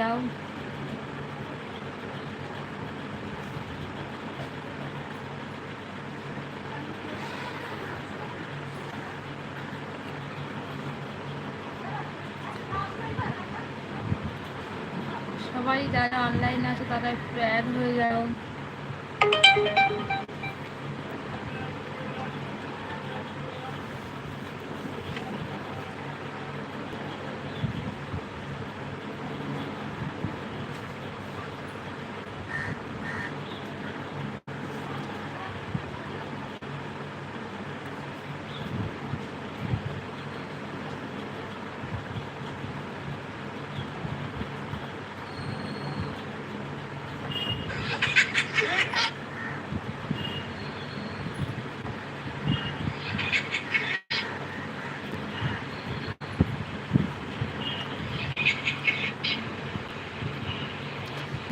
যাও। সবাই যারা অনলাইনে আছে তারা অ্যাড হয়ে যাও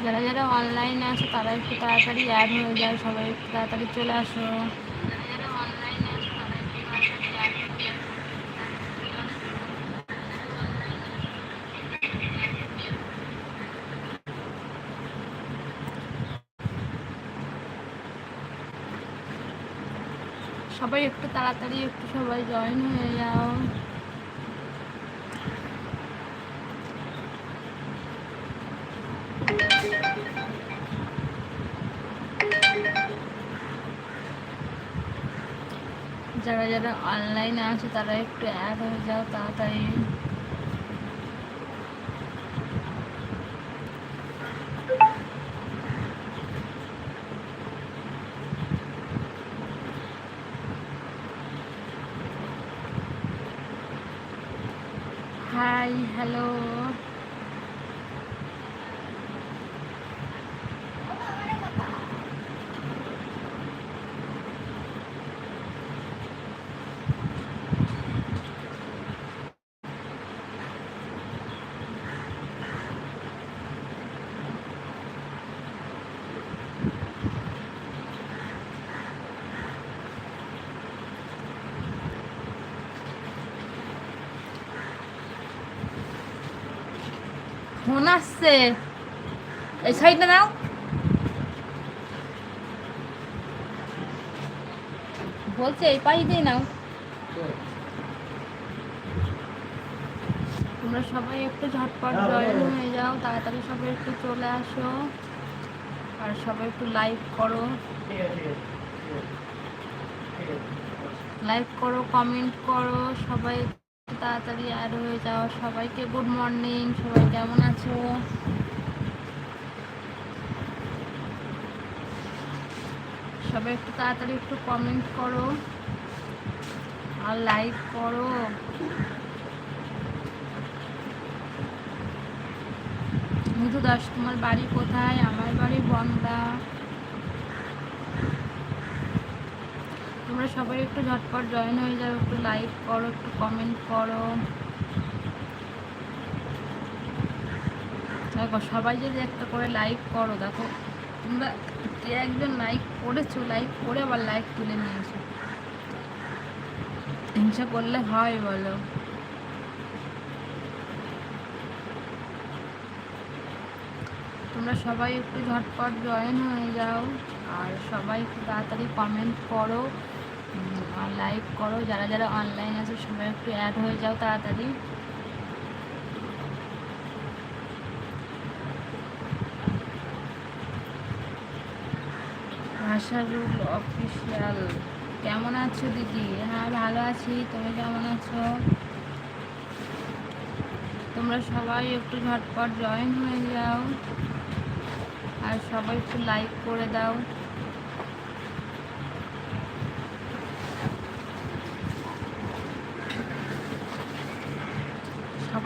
যারা যারা অনলাইনে আছে তারা একটু তাড়াতাড়ি অ্যাড হয়ে যায়, সবাই একটু তাড়াতাড়ি চলে আসো। সবাই একটু তাড়াতাড়ি, একটু সবাই জয়েন হয়ে যাও। যারা যারা অনলাইনে আছে তারা একটু অ্যাড হয়ে যাও তাড়াতাড়ি। আসছে। এই সাইডটা নাও। বলছে এই পাই দিয়ে নাও। তোমরা সবাই একটু ঝটপট জয়েন হয়ে। যাও তাড়াতাড়ি সবাই একটু চলে আসো। আর সবাই একটু লাইক করো। লাইক করো কমেন্ট করো সবাই তাড়াতাড়ি অ্যাড হয়ে যাও সবাইকে গুড মর্নিং, সবাই কেমন আছো? সবাই একটু তাড়াতাড়ি একটু কমেন্ট করো আর লাইক করো। মৃদু দাস তোমার বাড়ি কোথায়? আমার বাড়ি বনগা তোমরা সবাই একটু ঝটপট জয়েন হয়ে যাও, একটু লাইক করো, একটু কমেন্ট করো। দেখো, সবাই যদি একটা করে লাইক করো, দেখো, তোমরা কে একজন লাইক করেছ লাইক করে আবার লাইক তুলে নিয়েছো। হিংসা করলে হয় বলো। তোমরা সবাই একটু ঝটপট জয়েন হয়ে যাও, আর সবাই একটু তাড়াতাড়ি কমেন্ট করো। আর লাইক করো, যারা যারা অনলাইন আছে, সবাই একটু অ্যাড হয়ে যাও তাড়াতাড়ি। ভাষারুল অফিসিয়াল কেমন আছো দিদি? হ্যাঁ ভালো আছি। তুমি কেমন আছো? তোমরা সবাই একটু ঝটপট জয়েন হয়ে যাও। আর সবাই একটু লাইক করে দাও।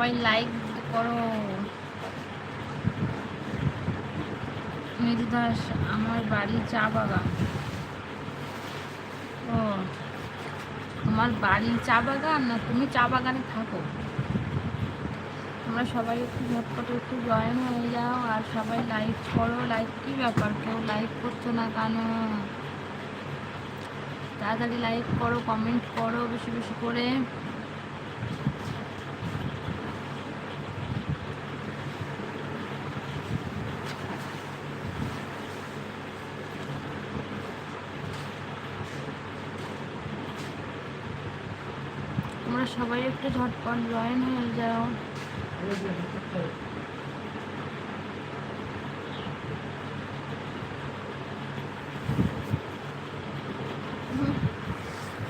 সবাই লাইক করো। মৃদু দাস আমার বাড়ি চা বাগান। ও, তোমার বাড়ি চা বাগান না তুমি চা বাগানে থাকো? তোমরা সবাই একটু ঝটপট একটু জয়েন হয়ে যাও আর সবাই লাইক করো। লাইক কি ব্যাপার? কেউ লাইক করছ না কেন? তাড়াতাড়ি লাইক করো কমেন্ট করো বেশি বেশি করে তোমরা সবাই একটু ঝটপট জয়েন হয়ে যাও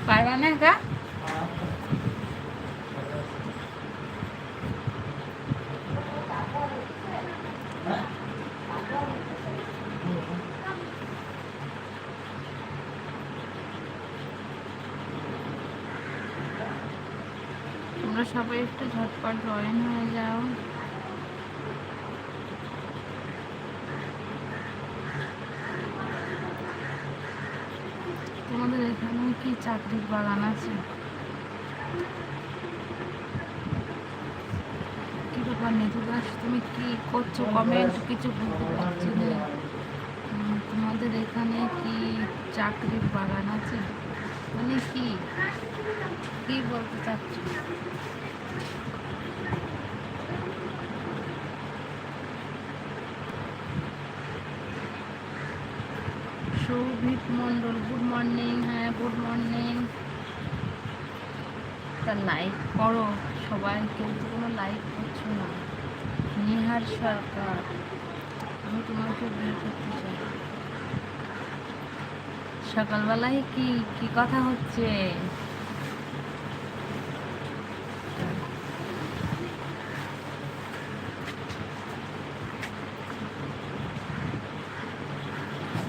পারবা না একা তোমরা সবাই একটু ঝটপট জয়েন হয়ে যাও। তোমাদের এখানে কি চাকরির বাগান আছে? কি ব্যাপার নিতু দাস, তুমি কি করছ? কমেন্ট কিছু বুঝতে পারছি না। তোমাদের এখানে কি চাকরির বাগান আছে? কি বলতে চাচ্ছ। সৌভিক মণ্ডল, গুড মর্নিং হ্যাঁ গুড মর্নিং। তা লাইক করো সবাই কিন্তু কোনো লাইক করছ না। নিহার সরকার, আমি তোমাকে বিয়ে করতে চাই। সকালবেলায় কি কি কথা হচ্ছে?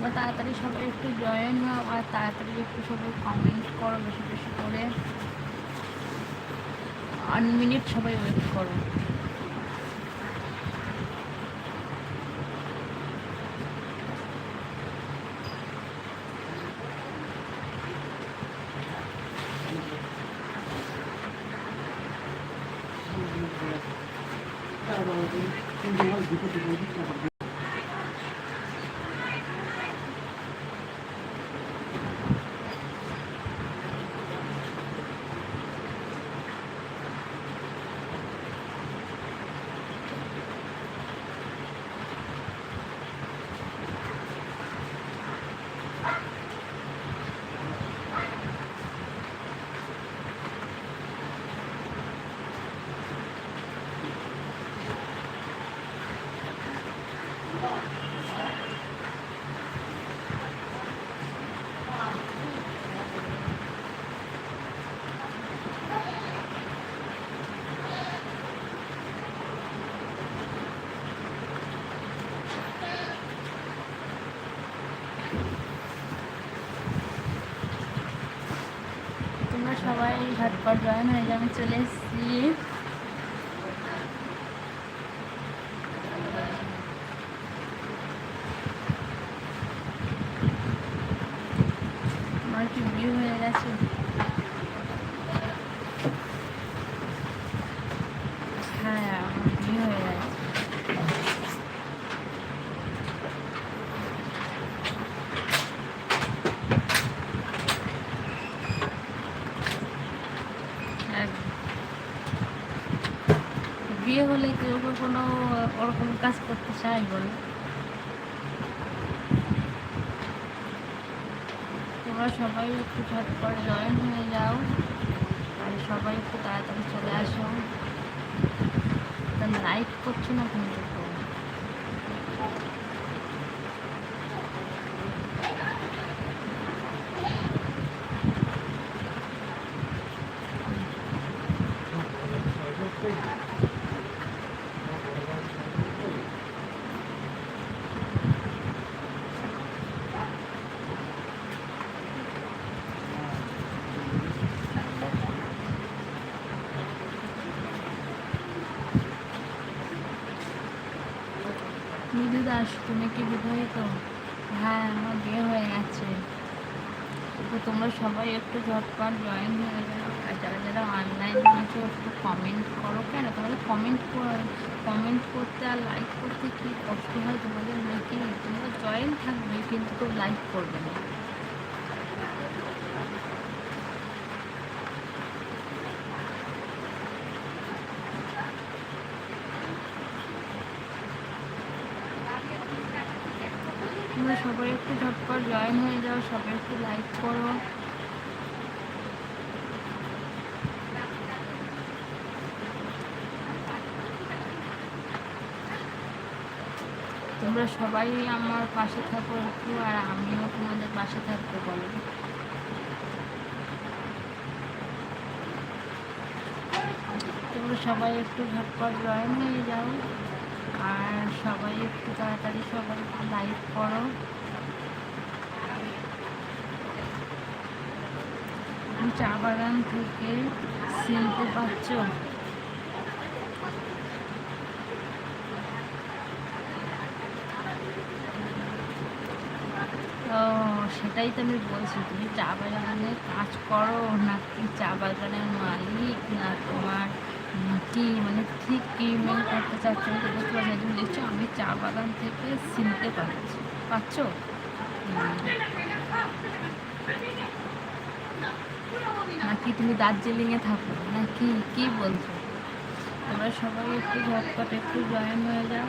তোমরা তাড়াতাড়ি সবাই একটু জয়েন হও আর তাড়াতাড়ি একটু সবাই কমেন্ট করো, বেশি বেশি করে। আনমিনিট সবাই ওয়েট করো তোমরা ঝটপট জয়েন হয়ে যাবে চলে এসেছি আমার কি বিয়ে হয়ে গেছে হ্যাঁ আমার বিয়ে হয়ে গেছে এক- বিয়ে হলে কেউ কোনো ওরকম কাজ করতে চাই বলো। তোমরা সবাই একটু ঝটপট জয়েন হয়ে যাও, আর সবাই একটু তাড়াতাড়ি চলে আসো। লাইক করছ না কিন্তু কেউ। মৃদু দাস, তুমি কি বিবাহিত হ্যাঁ আমার বিয়ে হয়ে গেছে। তো তোমরা সবাই একটু ঝটপট জয়েন হয়ে যাও। আর যারা যারা অনলাইন আছো একটু কমেন্ট করো কেন? তোমাদের কমেন্ট কমেন্ট করতে আর লাইক করতে কী কষ্ট হয়? তোমাদের নাকি তোমরা জয়েন থাকবে, কিন্তু কেউ লাইক করবে না। পর জয়েন হয়ে যাও, সবাই একটু লাইক করো। তোমরা সবাই আমার পাশে থাকো একটু, আর আমিও তোমাদের পাশে থাকতে বলো। তোমরা সবাই একটু ঝটপট জয়েন হয়ে যাও, আর সবাই একটু তাড়াতাড়ি সবাই একটু লাইক করো। চা বাগান থেকে চিনতে পারছ সেটাই তো আমি বলছি, তুমি চা বাগানে কাজ করো না নাকি চা বাগানের মালিক না তোমার কি? মানে ঠিক কি মানে করতে চাচ্ছ বুঝতে পারছি তুমি দেখছ আমি চা বাগান থেকে চিনতে পারছি পাচ্ছ? নাকি তুমি দার্জিলিংয়ে থাকো? নাকি কি বলছো? তোমরা সবাই একটু ঝটপট একটু জয়েন হয়ে যাও,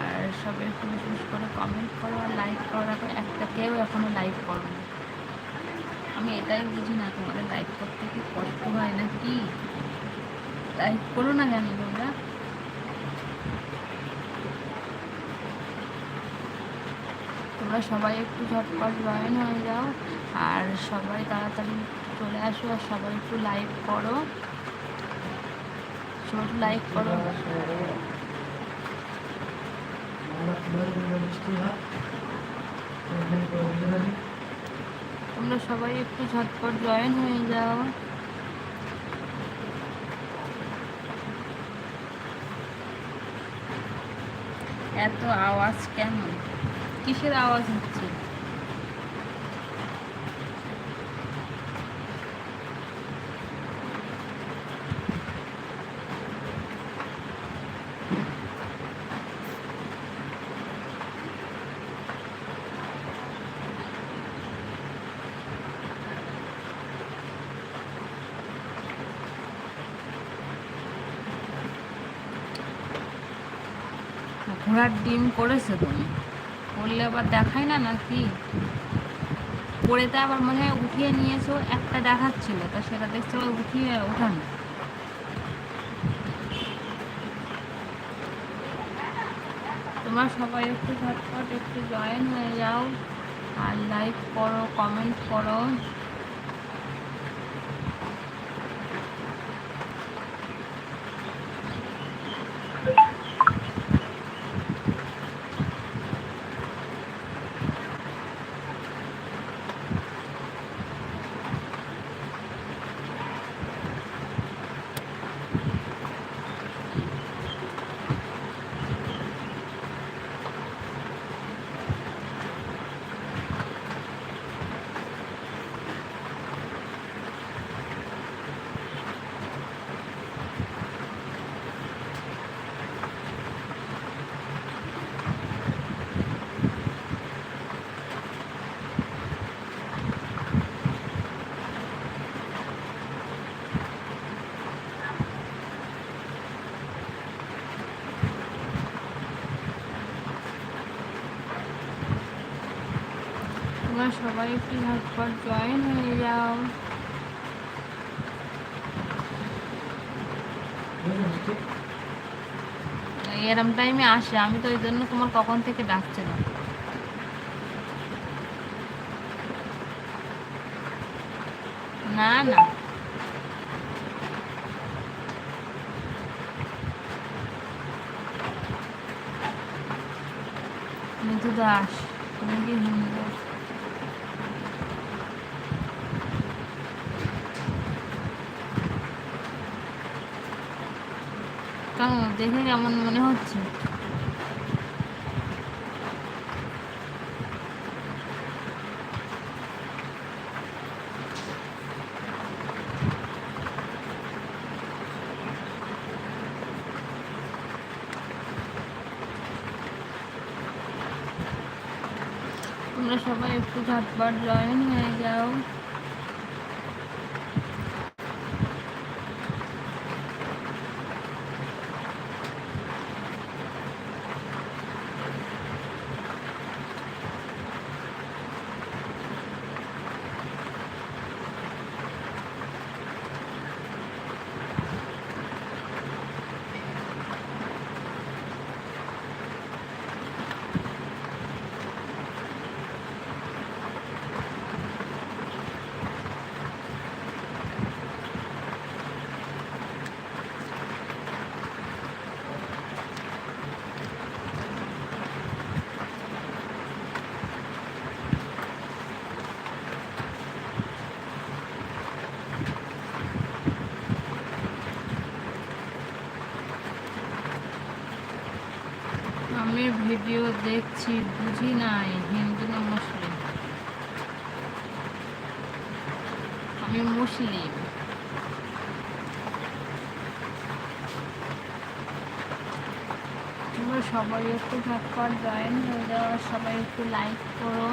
আর সবাই একটু বেশি বেশি করে কমেন্ট করো আর লাইক করো। একটা কেউ এখনও লাইক করো না। আমি এটাই বুঝি না, তোমাদের লাইক করতে কি কষ্ট হয় না কি লাইক করো না কেন তোমরা? তোমরা সবাই একটু ঝটপট জয়েন হয়ে যাও, আর সবাই তাড়াতাড়ি চলে আসো আর সবাই একটু লাইক করো। সবাই একটু লাইক করো। তোমরা সবাই একটু ঝটপট জয়েন হয়ে যাও। এত আওয়াজ কেন কিসের আওয়াজ হচ্ছে? ঘোড়ার ডিম করেছে তুমি? করলে আবার দেখায় না নাকি? পড়েতে আবার মনে হয় উঠিয়ে নিয়েছো, একটা দেখাচ্ছিল, তা সেটা দেখছে উঠিয়ে ওঠানো তোমরা সবাই একটু ঝটপট একটু জয়েন হয়ে যাও, আর লাইক করো কমেন্ট করো তোমরা সবাই একটু ঝটপট জয়েন হয়ে যাও এরম টাইমে আসে, আমি তো ওই জন্য তোমার কখন থেকে ডাকছিলাম না। না মৃদু দাস তুমি কি হিন্দু কেন দেখে কেমন মনে হচ্ছে? তোমরা সবাই একটু ঝটপট জয়েন স্বামীর ভিডিও দেখছি, বুঝি নাই, হিন্দু না মুসলিম? আমি মুসলিম। তোমরা সবাই একটু ঝটপট জয়েন হয়ে যাও, সবাই একটু লাইক করো।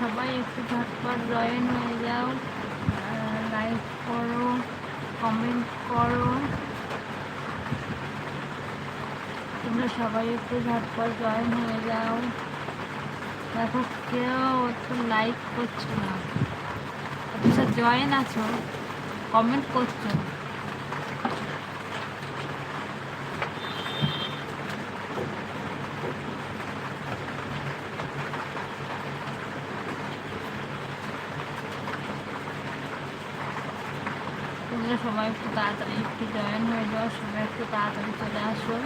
সবাই একটু ঝটপট জয়েন হয়ে যাও। লাইক করো কমেন্ট করো। তোমরা সবাই একটু ঝটপট জয়েন হয়ে যাও। দেখো, কেউ একটু লাইক করছ না। অথচ জয়েন আছো কমেন্ট করছ তোমরা সবাই একটু তাড়াতাড়ি একটু জয়েন হয়ে যাও সবাই একটু তাড়াতাড়ি চলে আসো।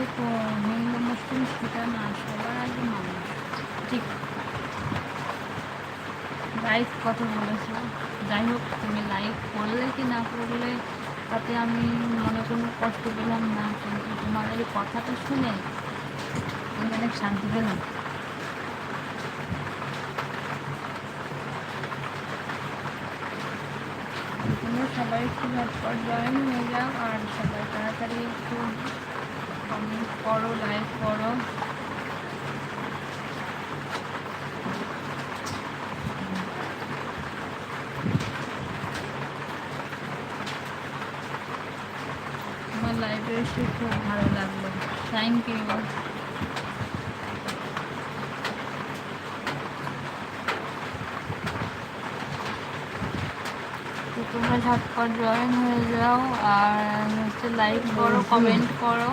থেকো হিন্দু মুসলিম সেটা না, সবার আগে মানুষ ঠিক। লাইক কত বলেছ। যাই হোক, তুমি লাইক করলে কি না করলে, তাতে আমি মনে কোনো কষ্ট পেলাম না, কিন্তু তোমার এই কথাটা শুনে আমি অনেক শান্তি পেলাম। সবাই একটু ঝটপট জয়েন হয়ে যাও, আর সবাই তাড়াতাড়ি একটু কমেন্ট করো লাইক করো। আমার লাইভে এসে খুব ভালো লাগল। থ্যাংক ইউ তোমরা ঝটপট জয়েন হয়ে যাও আর হচ্ছে লাইক করো কমেন্ট করো।